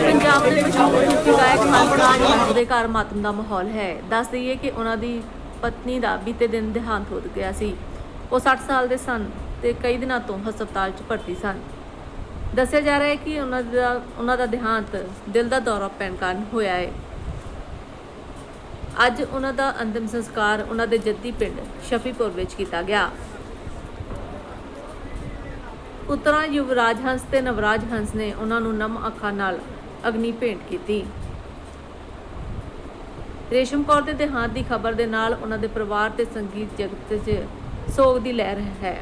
ਪੰਜਾਬ ਦੇ ਵਿੱਚ ਸੂਫੀ ਗਾਇਕ ਹੰਸਰਾਜ ਹੰਸ ਦੇ ਘਰ ਮਾਤਮ ਦਾ ਮਾਹੌਲ ਹੈ। ਦੱਸ ਦਈਏ ਕਿ ਉਹਨਾਂ ਦੀ ਪਤਨੀ ਦਾ ਬੀਤੇ ਦਿਨ ਦੇਹਾਂਤ ਹੋ ਗਿਆ ਸੀ। ਉਹ 60 ਸਾਲ ਦੇ ਸਨ ਤੇ ਕਈ ਦਿਨਾਂ ਤੋਂ ਹਸਪਤਾਲ 'ਚ ਭਰਤੀ ਸਨ। ਦੱਸਿਆ ਜਾ ਰਿਹਾ ਹੈ ਕਿ ਉਹਨਾਂ ਦਾ ਉਹਨਾਂ ਦਾ ਦੇਹਾਂਤ ਦਿਲ ਦਾ ਦੌਰਾ ਪੈਣ ਕਾਰਨ ਹੋਇਆ ਹੈ। ਅੱਜ ਉਹਨਾਂ ਦਾ ਅੰਤਿਮ ਸੰਸਕਾਰ ਉਹਨਾਂ ਦੇ ਜੱਦੀ ਪਿੰਡ ਸ਼ਫੀਪੁਰ ਵਿੱਚ ਕੀਤਾ ਗਿਆ। ਪੁੱਤਰਾਂ ਯੁਵਰਾਜ ਹੰਸ ਤੇ ਨਵਰਾਜ ਹੰਸ ਨੇ ਉਹਨਾਂ ਨੂੰ ਨਮ ਅੱਖਾਂ ਨਾਲ ਅਗਨੀ ਭੇਂਟ ਕੀਤੀ। ਰੇਸ਼ਮ ਕੌਰ ਦੇ ਦੇਹਾਂਤ ਦੀ ਖਬਰ ਦੇ ਨਾਲ ਉਹਨਾਂ ਦੇ ਪਰਿਵਾਰ ਤੇ ਸੰਗੀਤ ਜਗਤ 'ਚ ਸੋਗ ਦੀ ਲਹਿਰ ਹੈ।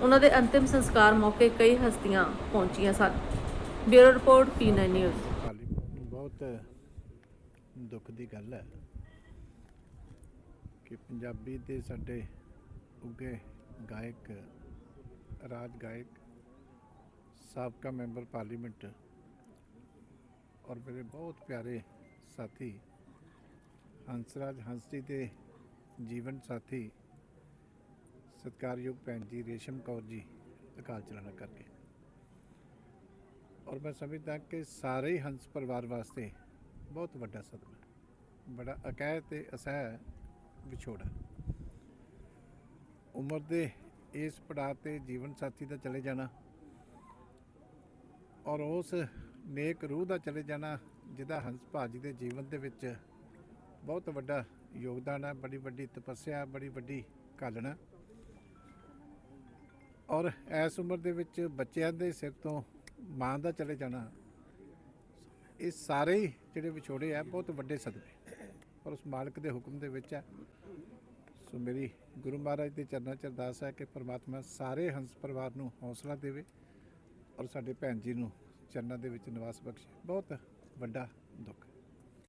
ਉਹਨਾਂ ਦੇ ਅੰਤਿਮ ਸੰਸਕਾਰ ਮੌਕੇ ਕਈ ਹਸਤੀਆਂ ਪਹੁੰਚੀਆਂ ਸਨ। Bureau report P nine news. ਬਹੁਤ ਦੁੱਖ ਦੀ ਗੱਲ ਹੈ ਕਿ ਪੰਜਾਬੀ ਦੇ ਸਾਡੇ ਉੱਗੇ ਗਾਇਕ, ਰਾਜ ਗਾਇਕ, ਸਾਬਕਾ ਮੈਂਬਰ ਪਾਰਲੀਮੈਂਟ ਔਰ ਮੇਰੇ ਬਹੁਤ ਪਿਆਰੇ ਸਾਥੀ ਹੰਸਰਾਜ ਹੰਸ ਜੀ ਦੇ ਜੀਵਨ ਸਾਥੀ ਸਤਿਕਾਰਯੋਗ ਭੈਣ ਜੀ ਰੇਸ਼ਮ ਕੌਰ ਜੀ ਅਕਾਲ ਚਲਾਣਾ ਕਰਕੇ। ਔਰ ਮੈਂ ਸਮਝਦਾ ਕਿ ਸਾਰੇ ਹੀ ਹੰਸ ਪਰਿਵਾਰ ਵਾਸਤੇ ਬਹੁਤ ਵੱਡਾ ਸਦਮਾ ਬੜਾ ਅਕਹਿ ਤੇ ਅਸਹਿ ਵਿਛੋੜਾ ਉਮਰ ਦੇ ਇਸ ਪੜਾਅ ਤੇ ਜੀਵਨ ਸਾਥੀ ਦਾ ਚਲੇ ਜਾਣਾ ਔਰ ਉਸ ਨੇਕ ਰੂਹ ਦਾ ਚਲੇ ਜਾਣਾ ਜਿਹਦਾ ਹੰਸ ਭਾਜੀ ਦੇ ਜੀਵਨ ਦੇ ਵਿੱਚ ਬਹੁਤ ਵੱਡਾ ਯੋਗਦਾਨ ਹੈ, ਬੜੀ ਵੱਡੀ ਤਪੱਸਿਆ ਬੜੀ ਵੱਡੀ ਘਾਲਣਾ ਔਰ ਇਸ ਉਮਰ ਦੇ ਵਿੱਚ ਬੱਚਿਆਂ ਦੇ ਸਿਰ ਤੋਂ ਮਾਂ ਦਾ ਚਲੇ ਜਾਣਾ ਇਹ ਸਾਰੇ ਹੀ ਜਿਹੜੇ ਵਿਛੋੜੇ ਆ, ਬਹੁਤ ਵੱਡੇ ਸਦਮੇ। ਪਰ ਉਸ ਮਾਲਕ ਦੇ ਹੁਕਮ ਦੇ ਵਿੱਚ ਹੈ ਸੋ ਮੇਰੀ ਗੁਰੂ ਮਹਾਰਾਜ ਦੇ ਚਰਨਾਂ 'ਚ ਅਰਦਾਸ ਹੈ ਕਿ ਪ੍ਰਮਾਤਮਾ ਸਾਰੇ ਹੰਸ ਪਰਿਵਾਰ ਨੂੰ ਹੌਸਲਾ ਦੇਵੇ ਔਰ ਸਾਡੇ ਭੈਣ ਜੀ ਨੂੰ ਚਰਨਾਂ ਦੇ ਵਿੱਚ ਨਿਵਾਸ ਬਖਸ਼ੇ। ਬਹੁਤ ਵੱਡਾ ਦੁੱਖ।